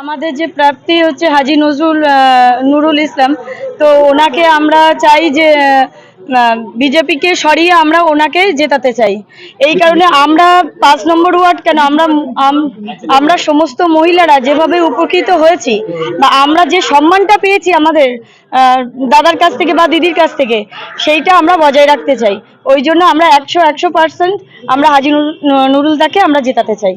আমাদের যে প্রার্থী হচ্ছে হাজি নজরুল নুরুল ইসলাম। তো ওনাকে আমরা চাই যে বিজেপিকে সরিয়ে আমরা ওনাকে জেতাতে চাই। এই কারণে আমরা পাঁচ নম্বর ওয়ার্ড কেন, আমরা আমরা সমস্ত মহিলারা যেভাবে উপকৃত হয়েছি বা আমরা যে সম্মানটা পেয়েছি আমাদের দাদার কাছ থেকে বা দিদির কাছ থেকে, সেইটা আমরা বজায় রাখতে চাই। ওই জন্য আমরা একশো একশো পার্সেন্ট আমরা হাজি নুরুলদাকে আমরা জেতাতে চাই।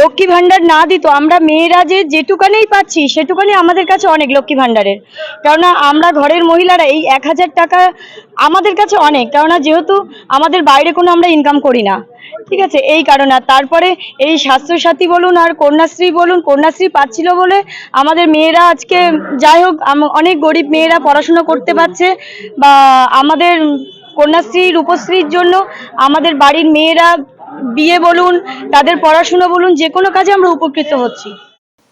লক্ষ্মী ভাণ্ডার না দিত, আমরা মেয়েরা যে যেটুকানেই পাচ্ছি, সেটুকানি আমাদের কাছে অনেক লক্ষ্মী ভান্ডারের কেননা আমরা ঘরের মহিলারা এই এক হাজার টাকা আমাদের কাছে অনেক, কেননা যেহেতু আমাদের বাইরে কোনো আমরা ইনকাম করি না। ঠিক আছে? এই কারণে তারপরে এই স্বাস্থ্যসাথী বলুন আর কন্যাশ্রী বলুন, কন্যাশ্রী পাচ্ছিল বলে আমাদের মেয়েরা আজকে যাই হোক অনেক গরিব মেয়েরা পড়াশুনো করতে পারছে বা আমাদের কন্যাশ্রী রূপশ্রীর জন্য আমাদের বাড়ির মেয়েরা বিয়ে বলুন, তাদের পড়াশুনো বলুন, যে কোনো কাজে আমরা উপকৃত হচ্ছি।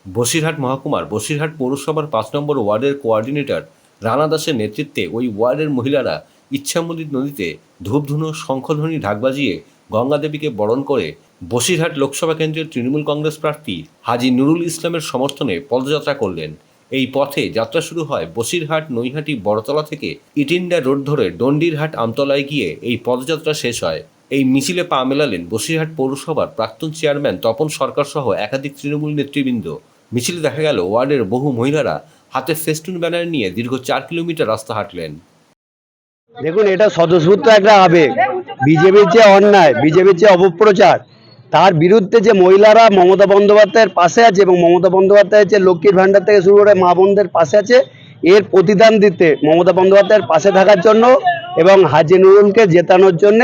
বসিরহাট মহকুমার, বসিরহাট পৌরসভার পাঁচ নম্বর ওয়ার্ডের কোয়ার্ডিনেটর রানা দাসের নেতৃত্বে ওই ওয়ার্ডের মহিলারা ইচ্ছামৃত নদীতে ধূপধুনো শঙ্খধ্বনি ঢাক বাজিয়ে গঙ্গা দেবীকে বরণ করে বসিরহাট লোকসভা কেন্দ্রের তৃণমূল কংগ্রেস প্রার্থী হাজি নুরুল ইসলামের সমর্থনে পদযাত্রা করলেন। এই পথে যাত্রা শুরু হয় বসিরহাট, নৈহাটি, বড়তলা থেকে ইটিন্ডা রোড ধরে ডন্ডিরহাট আমতলায় গিয়ে এই পদযাত্রা শেষ হয়। এই মিছিলে পা মেলালেন বসিরহাট পৌরসভার প্রাক্তন চেয়ারম্যান তপন সরকার সহ একাধিক তৃণমূল নেতৃবৃন্দ। মিছিলে দেখা গেল ওয়ার্ডের বহু মহিলারা হাতে ফেস্টুন ব্যানার নিয়ে দীর্ঘ চার কিলোমিটার রাস্তা হাঁটলেন। দেখুন, এটা স্বতঃস্ফূর্ত একটা আবেগ। বিজেপির যে অন্যায়, বিজেপির যে অপপ্রচার। তার বিরুদ্ধে যে মহিলারা মমতা বন্দ্যোপাধ্যায়ের পাশে আছে এবং মমতা বন্দ্যোপাধ্যায়ের যে লক্ষ্মীর ভাণ্ডার থেকে শুরু করে মা বোনদের পাশে আছে, এর প্রতিদান দিতে মমতা বন্দ্যোপাধ্যায়ের পাশে থাকার জন্য এবং হাজি নুরুলকে জেতানোর জন্য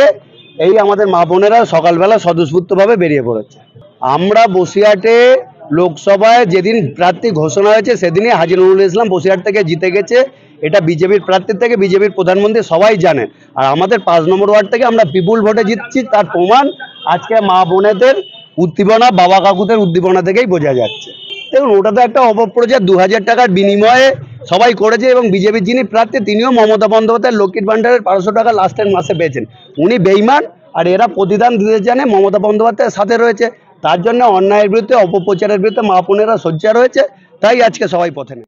এই আমাদের মা বোনেরা সকালবেলা স্বতঃস্ফূর্তভাবে বেরিয়ে পড়েছে। আমরা বসিরহাটে লোকসভায় যেদিন প্রার্থী ঘোষণা হয়েছে, সেদিনই হাজি নুরুল ইসলাম বসিরহাট থেকে জিতে গেছে। এটা বিজেপির প্রার্থীর থেকে বিজেপির প্রধানমন্ত্রী সবাই জানেন আর আমাদের পাঁচ নম্বর ওয়ার্ড থেকে আমরা বিপুল ভোটে জিতছি, তার প্রমাণ আজকে মা বোনেদের উদ্দীপনা, বাবা কাকুদের উদ্দীপনা থেকেই বোঝা যাচ্ছে। দেখুন, ওটা তো একটা অপপ্রচার দু হাজার টাকার বিনিময়ে সবাই করেছে এবং বিজেপির যিনি প্রার্থী, তিনিও মমতা বন্দ্যোপাধ্যায় লক্ষ্মীর ভাণ্ডারের বারোশো টাকা লাস্টের মাসে পেয়েছেন। উনি বেইমান, আর এরা প্রতিদান দিতে জানে মমতা বন্দ্যোপাধ্যায়ের সাথে রয়েছে। তার জন্য অন্যায়ের বিরুদ্ধে, অপপ্রচারের বিরুদ্ধে মা বোনেরা সোচ্চার রয়েছে, তাই আজকে সবাই পথে।